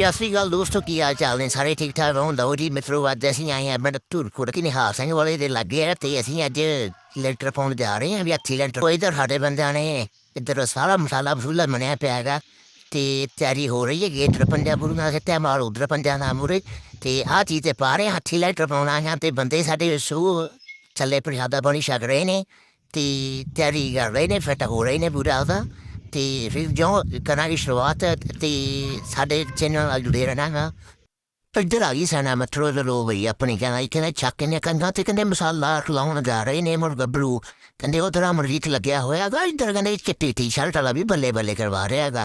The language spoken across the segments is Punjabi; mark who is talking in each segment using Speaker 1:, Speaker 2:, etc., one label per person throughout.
Speaker 1: ਪਿਆਸੀ ਗੱਲ ਦੋਸਤੋ ਕੀ ਹਾਲ ਚਾਲ ਨੇ ਸਾਰੇ ਠੀਕ ਠਾਕ ਹੋਣ ਲਓ ਜੀ ਮਿੱਤਰੋ ਅੱਜ ਅਸੀਂ ਆਏ ਹਾਂ ਮੈਂ ਟੂਰ ਕੋਡ ਕਿ ਨਿਹਾਲ ਸਿੰਘ ਵਾਲੇ ਦੇ ਲੱਗੇ ਆ ਤੇ ਅਸੀਂ ਅੱਜ ਲੈਂਟਰ ਪਾਉਣ ਜਾ ਰਹੇ ਹਾਂ ਵੀ ਅੱਥੀ ਲੈਂਟਰ ਕੋਈ ਇਧਰ ਸਾਡੇ ਬੰਦਿਆਂ ਨੇ ਇੱਧਰ ਸਾਰਾ ਮਸਾਲਾ ਮਸੂਲਾ ਬਣਿਆ ਪਿਆ ਹੈਗਾ ਤੇ ਤਿਆਰੀ ਹੋ ਰਹੀ ਹੈ ਗੇਟ ਪੰਜਾਬੂ ਨਾਲ ਤੇ ਮਾਰ ਉਧਰ ਪੰਜਾ ਨਾ ਮੁਰੇ ਤੇ ਆਹ ਚੀਜ਼ ਤੇ ਪਾ ਰਹੇ ਹਾਂ ਹੱਥੀ ਲੈਂਟਰ ਪਾਉਣਾ ਹੈ ਤੇ ਬੰਦੇ ਸਾਡੇ ਸੂ ਥੱਲੇ ਪ੍ਰਸ਼ਾਦਾ ਪਾਣੀ ਛਕ ਰਹੇ ਨੇ ਤੇ ਤਿਆਰੀ ਕਰ ਰਹੇ ਨੇ। ਫਟਾ ਹੋ ਰਹੇ ਨੇ ਪੂਰਾ ਉਹਦਾ ਤੇ ਫਿਰ ਜੋ ਕਰਾਂਗੇ ਸ਼ੁਰੂਆਤ ਤੇ ਸਾਡੇ ਚੈਨਲ ਨਾਲ ਜੁੜੇ ਰਹਿਣਾ ਇੱਧਰ ਆ ਗਈ ਸਾਨਾ ਮਟਰੋ ਦੇ ਲੋ ਬਈ ਆਪਣੀ ਕਹਿੰਦਾ ਕਹਿੰਦਾ ਚੱਕ ਨੇ ਕੰਗਾ ਤੇ ਕਹਿੰਦੇ ਮਸਾਲਾ ਖਲਾਉਣ ਜਾ ਰਹੇ ਨੇ ਮੁਰ ਗੱਭਰੂ ਕਹਿੰਦੇ ਉਹ ਤਰ੍ਹਾਂ ਮਰਜੀਤ ਲੱਗਿਆ ਹੋਇਆ ਇੱਧਰ ਕਹਿੰਦੇ ਚਿੱਟੀ ਟੀ-ਸ਼ਰਟ ਵਾਲਾ ਵੀ ਬੱਲੇ ਬੱਲੇ ਕਰਵਾ ਰਿਹਾ ਹੈਗਾ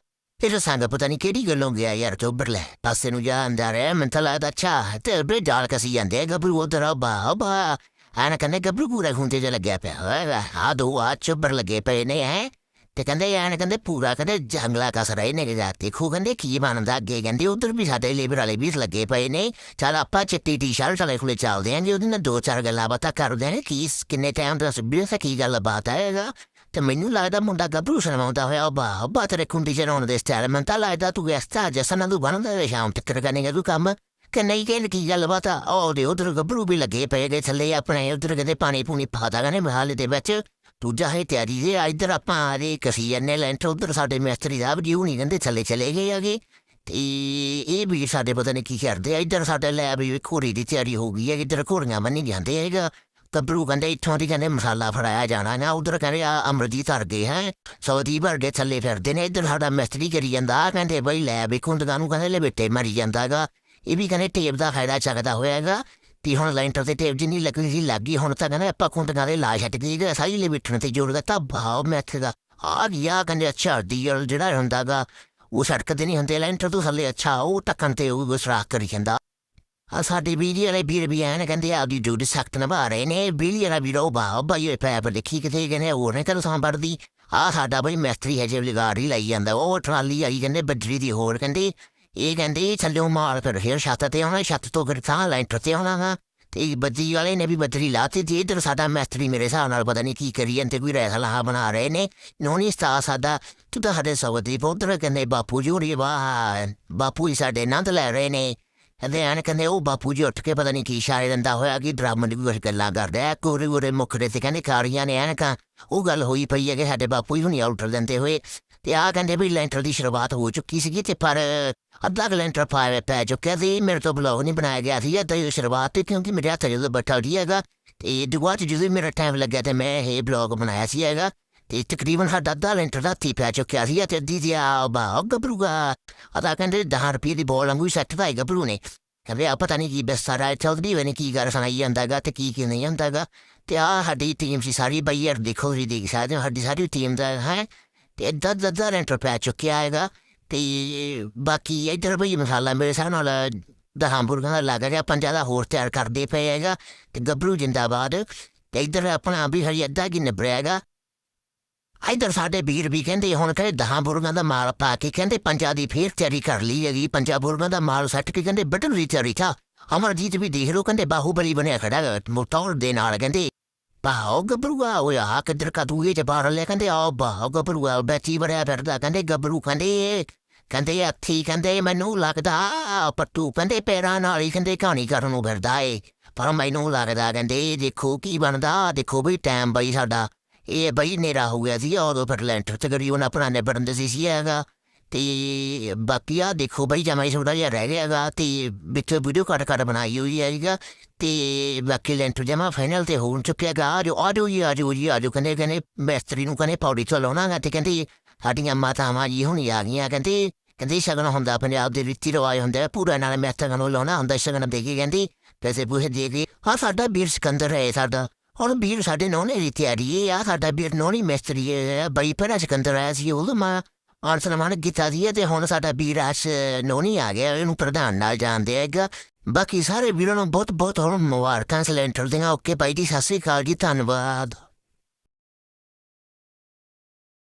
Speaker 1: ਸੰਗ ਪਤਾ ਨਹੀਂ ਕਿਹੜੀ ਗੱਲੋਂ ਗਿਆ ਯਾਰ ਤੋਂ ਬਰਲੇ ਪਾਸੇ ਨੂੰ ਜਾ ਅੰਦਰ ਹੈ ਮੈਂ ਤਾਂ ਲੱਗਦਾ ਅੱਛਾ ਤੇ ਬਰੇ ਡਾਲ ਕਸੀ ਜਾਂਦੇ ਆ, ਗੱਭਰੂ ਉਧਰ ਆ ਬਾ ਬਾ। ਆਣਾ ਕਹਿੰਦੇ ਗੱਭਰੂ ਪੂਰਾ ਖੁੰਦੇ ਜਿਹਾ ਲੱਗਿਆ ਪਿਆ ਹੋਇਆ ਆ ਦੋ ਆ ਚੁੱਬਰ ਲੱਗੇ ਪਏ ਨੇ ਹੈ। ਤੇ ਕਹਿੰਦੇ ਐਨ ਕਹਿੰਦੇ ਪੂਰਾ ਕਹਿੰਦੇ ਜੰਗਲਾ ਕਸ ਰਹੇ ਨੇ ਕਿ ਦੇਖੋ ਕਹਿੰਦੇ ਕੀ ਬਣਦਾ ਅੱਗੇ ਕਹਿੰਦੇ ਉਧਰ ਵੀ ਸਾਡੇ ਲੇਬਰ ਵਾਲੇ ਵੀ ਲੱਗੇ ਪਏ ਨੇ ਚਲ ਆਪਾਂ ਚਿੱਟੀ ਟੀ-ਸ਼ਰਟ ਵਾਲੇ ਕੋਲੇ ਚੱਲਦੇ ਆਂ ਜੀ ਉਹਦੇ ਨਾਲ ਦੋ ਚਾਰ ਗੱਲਾਂ ਬਾਤਾਂ ਕਰਦੇ ਆਂ ਕੀ ਕਿੰਨੇ ਟਾਈਮ ਤੋਂ ਸਭੀ ਸੇ ਕੀ ਗੱਲ ਬਾਤ ਹੈਗਾ ਤੇ ਮੈਨੂੰ ਲੱਗਦਾ ਮੁੰਡਾ ਗੱਭਰੂ ਸੁਣਾਉਂਦਾ ਹੋਇਆ ਬਾ ਬਾ ਤੇਰੇ ਕੁੰਡੀ ਜਰਾਉਣ ਦੇ ਸਟਾਈਲ ਮੈਂ ਤਾਂ ਲੱਗਦਾ ਤੂੰ ਐਸਤਾ ਜਸਨ ਨੂੰ ਬਣਦਾ ਵੇ ਸ਼ਾਮ ਤੱਕ ਕਰਨੇਗਾ ਤੂੰ ਕੰਮ ਕਿ ਨਹੀਂ ਕਹਿੰਦੇ ਕੀ ਗੱਲ ਬਾਤ ਆ ਉਹ ਉਧਰ ਗੱਭਰੂ ਵੀ ਲੱਗੇ ਪਏ ਗਏ ਥੱਲੇ ਆਪਣੇ ਉਧਰ ਕਹਿੰਦੇ ਪਾਣੀ ਪੂਣੀ ਪਾਦਾ ਕਹਿੰਦੇ ਮਹਾਲ ਦੇ ਵਿੱਚ ਦੂਜਾ ਹੈ ਤਿਆਰੀ ਦੇ ਇੱਧਰ ਆਪਾਂ ਆ ਰਹੇ ਕਸੀ ਜੰਨੇ ਲੈਂਟਰ ਉਧਰ ਸਾਡੇ ਮਿਸਤਰੀ ਦਾ ਵੀ ਨਹੀਂ ਕਹਿੰਦੇ ਥੱਲੇ ਚਲੇ ਗਏ ਆਗੇ ਤੇ ਇਹ ਵੀ ਸਾਡੇ ਪਤਾ ਨਹੀਂ ਕੀ ਕਰਦੇ ਆ, ਇੱਧਰ ਸਾਡੇ ਲੈਬ ਵੀ ਖੋਰੀ ਦੀ ਤਿਆਰੀ ਹੋ ਗਈ ਹੈ ਇੱਧਰ ਘੋੜੀਆਂ ਮੰਨੀ ਜਾਂਦੇ ਹੈਗਾ। ਗੱਭਰੂ ਕਹਿੰਦੇ ਇੱਥੋਂ ਦੀ ਕਹਿੰਦੇ ਮਸਾਲਾ ਫੜਾਇਆ ਜਾਣਾ ਨਾ, ਉਧਰ ਕਹਿੰਦੇ ਆ ਅਮਰਜੀਤ ਹਰ ਗਏ ਹੈ ਸੌਦੀ ਭਰ ਕੇ ਥੱਲੇ ਫਿਰਦੇ ਨੇ, ਇੱਧਰ ਸਾਡਾ ਮਿਸਤਰੀ ਕਰੀ ਜਾਂਦਾ, ਆਹ ਕਹਿੰਦੇ ਬਈ ਲੈਬ ਇੱਕ ਕੁੰਦਗਾ ਨੂੰ ਕਹਿੰਦੇ ਲੈ ਬੇਟੇ ਮਰੀ ਜਾਂਦਾਗਾ ਇਹ ਵੀ ਕਹਿੰਦੇ ਟੇਪ ਦਾ ਫਾਇਦਾ ਚੱਕਦਾ ਹੋਇਆਗਾ ਤੇ ਹੁਣ ਲੈਂਟਰ ਤੇ ਜਿੰਨੀ ਲੱਗਣੀ ਸੀ ਲੱਗੀ, ਹੁਣ ਤਾਂ ਕਹਿੰਦੇ ਆਪਾਂ ਕੁੰਦਗਾ ਦੇ ਲਾ ਛੱਡ ਗਈ ਸਾਰੀ ਲੈ ਤੇ ਜੋੜ ਦਿੱਤਾ। ਭਾਵ ਮੈਥ ਦਾ ਆ ਗਿਆ, ਕਹਿੰਦੇ ਅੱਛਾ ਡੀਲ ਜਿਹੜਾ ਹੁੰਦਾਗਾ ਉਹ ਸੜਕ ਨਹੀਂ ਹੁੰਦੇ, ਲੈਂਟਰ ਤੋਂ ਥੱਲੇ, ਅੱਛਾ, ਉਹ ਟੱਕਣ ਤੇ ਉਹ ਸਰਾਖ ਕਰੀ ਜਾਂਦਾ। ਆ ਸਾਡੇ ਬਿਜਲੀ ਵਾਲੇ ਵੀਰ ਵੀ ਆਏ ਨੇ ਕਹਿੰਦੇ ਆਪਦੀ ਡਿਊਟੀ ਸਖਤ ਨਿਭਾ ਰਹੇ ਨੇ ਬਿਜਲੀ ਵਾਲਾ ਵੀਰ ਉਹ ਬਾ ਬਾਈ ਇਹ ਪੈਪ ਦੇਖੀ ਕਿਤੇ ਕਹਿੰਦੇ, ਹੋਰ ਨੇ ਕਦੋਂ ਸੰਭੜਦੀ ਆ ਸਾਡਾ ਬਈ ਮਿਸਤਰੀ ਹੈ ਜੇ ਗਾੜੀ ਲਾਈ ਜਾਂਦਾ, ਉਹ ਟਰਾਲੀ ਆਈ ਕਹਿੰਦੇ, ਬੱਜਰੀ ਦੀ ਹੋਰ ਕਹਿੰਦੇ ਇਹ ਕਹਿੰਦੇ ਥੱਲੇ ਮਾਰ ਫਿਰ ਫੇਰ ਛੱਤ ਤੇ ਆਉਣਾ ਛੱਤ ਤੋਂ ਫਿਰ ਲੈਂਟਰ ਤੇ ਆਉਣਾ ਗਾ ਤੇ ਬੱਜੀ ਵਾਲੇ ਨੇ ਵੀ ਬੱਜਰੀ ਲਾਤੀ ਤੇ ਇਧਰ ਸਾਡਾ ਮਿਸਤਰੀ ਮੇਰੇ ਹਿਸਾਬ ਨਾਲ ਪਤਾ ਨਹੀਂ ਕੀ ਕਰੀ ਜਾਂਦੇ ਕੋਈ ਰੈਸਲਾ ਬਣਾ ਰਹੇ ਨੇ ਨੋਨੀ ਸਤਾ ਸਾਡਾ ਤੂੰ ਤਾਂ ਸਾਡੇ ਸਵਦੀ ਪੁੱਤਰ ਕਹਿੰਦੇ ਬਾਪੂ ਜੀ ਹੋਰੀ ਵਾਹ ਬਾਪੂ ਹੀ ਸਾਡੇ ਨੰਦ ਲੈ ਰਹੇ ਨੇ ਕਹਿੰਦੇ ਆਣ ਕਹਿੰਦੇ ਉਹ ਬਾਪੂ ਜੀ ਉੱਠ ਕੇ ਪਤਾ ਨਹੀਂ ਕੀ ਇਸ਼ਾਰੇ ਦਿੰਦਾ ਹੋਇਆ ਕਿ ਡਰਾਮਾ ਦੀ ਕੁਝ ਗੱਲਾਂ ਕਰਦਾ ਕੋਰੇ ਕੋਰੇ ਮੁਖੜੇ ਤੇ ਕਹਿੰਦੇ ਕਾਰੀਆਂ ਨੇ ਐਨਕਾਂ ਉਹ ਗੱਲ ਹੋਈ ਪਈ ਹੈ ਕਿ ਸਾਡੇ ਬਾਪੂ ਜੀ ਹੁਣੀ ਆਊਟਰ ਦਿੰਦੇ ਹੋਏ ਤੇ ਆ ਕਹਿੰਦੇ ਵੀ ਲੈਂਟਰ ਦੀ ਸ਼ੁਰੂਆਤ ਹੋ ਚੁੱਕੀ ਸੀਗੀ ਤੇ ਪਰ ਅੱਧਾ ਕੁ ਲੈਂਟਰ ਪਾਇਆ ਪੈ ਚੁੱਕਿਆ ਸੀ ਮੇਰੇ ਤੋਂ ਬਲੌਗ ਨਹੀਂ ਬਣਾਇਆ ਗਿਆ ਸੀ ਅੱਧਾ ਹੀ ਸ਼ੁਰੂਆਤ ਤੇ ਕਿਉਂਕਿ ਮੇਰੇ ਹੱਥ ਜਦੋਂ ਬੱਠਾ ਉੜੀ ਹੈਗਾ ਤੇ ਦੁਆ ਚ ਜਦੋਂ ਮੇਰਾ ਟਾਈਮ ਲੱਗਿਆ ਤੇ ਮੈਂ ਇਹ ਬਲੌਗ ਬਣਾਇਆ ਸੀ ਹੈਗਾ ਤੇ ਤਕਰੀਬਨ ਸਾਡਾ ਅੱਧਾ ਲੈਂਟਰ ਦਾ ਤੀ ਪੈ ਚੁੱਕਿਆ ਸੀ ਤੇ ਅੱਧੀ ਦੀ ਆ ਬਾ ਗੱਭਰੂਗਾ ਅਦਾ ਕਹਿੰਦੇ 10 ਰੁਪਏ ਦੀ ਬੋਲ ਵਾਂਗੂ ਸੱਟ ਦਾ ਗੱਭਰੂ ਨੇ ਕਹਿੰਦੇ ਆ ਪਤਾ ਨਹੀਂ ਕੀ ਬਸਾਰਾ ਚੱਲਦੀ ਵੇ ਨੇ ਕੀ ਗੱਲ ਸੁਣਾਈ ਜਾਂਦਾਗਾ ਤੇ ਕੀ ਕੀ ਨਹੀਂ ਜਾਂਦਾਗਾ ਤੇ ਆ ਸਾਡੀ ਟੀਮ ਸੀ ਸਾਰੀ ਬਈਰ ਦੇਖੋ ਜੀ ਦੇਖ ਸਕਦੇ ਹੋ ਸਾਡੀ ਸਾਰੀ ਟੀਮ ਦਾ ਹੈ ਤੇ ਅੱਧਾ ਅੱਧਾ ਰੈਂਟ ਪੈ ਚੁੱਕਿਆ ਹੈਗਾ ਤੇ ਬਾਕੀ ਇੱਧਰ ਬਈ ਮਸਾਲਾ ਮੇਰੇ ਸਾਹ ਨਾਲ ਦਹਾਂ ਬੁਰਗਾਂ ਦਾ ਲੱਗ ਰਿਹਾ ਪੰਜਾਂ ਦਾ ਹੋਰ ਤਿਆਰ ਕਰਦੇ ਪਏ ਹੈਗਾ ਤੇ ਗੱਭਰੂ ਜਿੰਦਾਬਾਦ ਤੇ ਇੱਧਰ ਆਪਣਾ ਵੀ ਹਰੀ ਅੱਧਾ ਕੀ ਨਿਬੜਿਆ ਹੈਗਾ ਇੱਧਰ ਸਾਡੇ ਵੀਰ ਵੀ ਕਹਿੰਦੇ ਹੁਣ ਕਹਿੰਦੇ ਦਹਾਂ ਬੁਰਗਾਂ ਦਾ ਮਾਲ ਪਾ ਕੇ ਕਹਿੰਦੇ ਪੰਜਾਂ ਦੀ ਫੇਰ ਤਿਆਰੀ ਕਰ ਲਈ ਹੈਗੀ ਪੰਜਾ ਬੁਰਗਾਂ ਦਾ ਮਾਲ ਸੱਟ ਕੇ ਕਹਿੰਦੇ ਬਟਨ ਦੀ ਤਿਆਰੀ ਥਾ ਅਮਰਜੀਤ ਵੀ ਦੇਖ ਲੋ ਕਹਿੰਦੇ ਬਾਹੂਬਲੀ ਬਣਿਆ ਖੜਾ ਹੈਗਾ, ਮੋਟੌਰ ਦੇ ਨਾਲ ਕਹਿੰਦੇ ਬਾਹੋ ਗੱਭਰੂਆ ਹੋਇਆ ਆ ਕਿੱਧਰ ਕਾ ਤੂੰ ਇਹ ਚ ਬਾਹਰ ਲੈ ਕਹਿੰਦੇ ਆ ਬਾਹੋ ਗੱਭਰੂਆ ਬੈਠੀ ਬੜਿਆ ਫਿਰਦਾ ਕਹਿੰਦੇ ਗੱਭਰੂ ਕਹਿੰਦੇ ਕਹਿੰਦੇ ਹੱਥੀ ਕਹਿੰਦੇ ਮੈਨੂੰ ਲੱਗਦਾ ਪੱਟੂ ਕਹਿੰਦੇ ਪੈਰਾਂ ਨਾਲ ਹੀ ਕਹਿੰਦੇ ਕਹਾਣੀ ਕਰਨ ਨੂੰ ਫਿਰਦਾ ਏ ਪਰ ਮੈਨੂੰ ਲੱਗਦਾ ਕਹਿੰਦੇ ਦੇਖੋ ਕੀ ਬਣਦਾ ਦੇਖੋ ਬਈ ਟਾਈਮ ਬਈ ਸਾਡਾ ਇਹ ਬਈ ਨੇਰਾ ਹੋ ਗਿਆ ਸੀ ਉਦੋਂ ਫਿਰ ਲੈਂਟਰ ਤੇ ਗਰੀ ਉਹਨਾਂ ਪੁਰਾਣੇ ਬਰਨ ਦੇ ਸੀ ਸੀ ਹੈਗਾ ਤੇ ਬਾਕੀ ਆ ਦੇਖੋ ਬਈ ਜਮਾਈ ਥੋੜਾ ਜਿਹਾ ਰਹਿ ਗਿਆ ਹੈਗਾ ਤੇ ਵਿੱਚ ਵੀਡੀਓ ਕੱਟ ਕੱਟ ਬਣਾਈ ਹੋਈ ਹੈਗਾ ਤੇ ਬਾਕੀ ਲੈਂਟਰ ਜਮਾ ਫਾਈਨਲ ਤੇ ਹੋਣ ਚੁੱਕਿਆ ਹੈਗਾ। ਜੋ ਆਜੋ ਜੀ ਆਜੋ ਜੀ, ਆਜੋ ਕਹਿੰਦੇ ਕਹਿੰਦੇ ਮਿਸਤਰੀ ਨੂੰ ਕਹਿੰਦੇ ਪੌੜੀ ਚਲਾਉਣਾ ਗਾ ਤੇ ਕਹਿੰਦੇ ਸਾਡੀਆਂ ਮਾਤਾਵਾਂ ਜੀ ਹੁਣ ਆ ਗਈਆਂ, ਕਹਿੰਦੇ ਕਹਿੰਦੇ ਸ਼ਗਨ ਹੁੰਦਾ ਪੰਜਾਬ ਦੇ ਰੀਤੀ ਰਿਵਾਜ ਹੁੰਦਾ ਪੂਰਾ ਨਾਲ ਮਿਸਤਰੀਆਂ ਨੂੰ ਲਾਉਣਾ ਹੁੰਦਾ ਸ਼ਗਨ ਦੇ ਕੇ ਕਹਿੰਦੀ, ਪੈਸੇ ਪੂਸੇ ਦੇ ਕੇ। ਹਾਂ ਸਾਡਾ ਵੀਰ ਸਿਕੰਦਰ ਹੈ ਸਾਡਾ, ਹੁਣ ਵੀਰ ਸਾਡੇ ਨੋਨੇ ਦੀ ਤਿਆਰੀ ਹੈ ਆ ਸਾਡਾ ਵੀਰ ਨੋਨੀ ਮਿਸਤਰੀ ਹੈ, ਬਈ ਪਰ ਸਿਕੰਦਰ ਆਇਆ ਸੀ ਉਹ ਮਾ ਆਨ ਸਨਮਾਨ ਕੀਤਾ ਸੀ ਤੇ ਹੁਣ ਸਾਡਾ ਵੀਰ ਆਸ਼ ਨੋਨੀ ਆ ਗਿਆ, ਇਹਨੂੰ ਪ੍ਰਧਾਨ ਨਾਲ ਜਾਣਦੇ ਹੈਗਾ। ਬਾਕੀ ਸਾਰੇ ਵੀਰਾਂ ਨੂੰ ਬਹੁਤ ਬਹੁਤ ਹੁਣ ਮੁਬਾਰਕਾਂ, ਸਿਲੈਂਡਰ ਦੀਆਂ ਓਕੇ ਭਾਈ ਜੀ, ਸਤਿ ਸ੍ਰੀ ਅਕਾਲ ਜੀ, ਧੰਨਵਾਦ।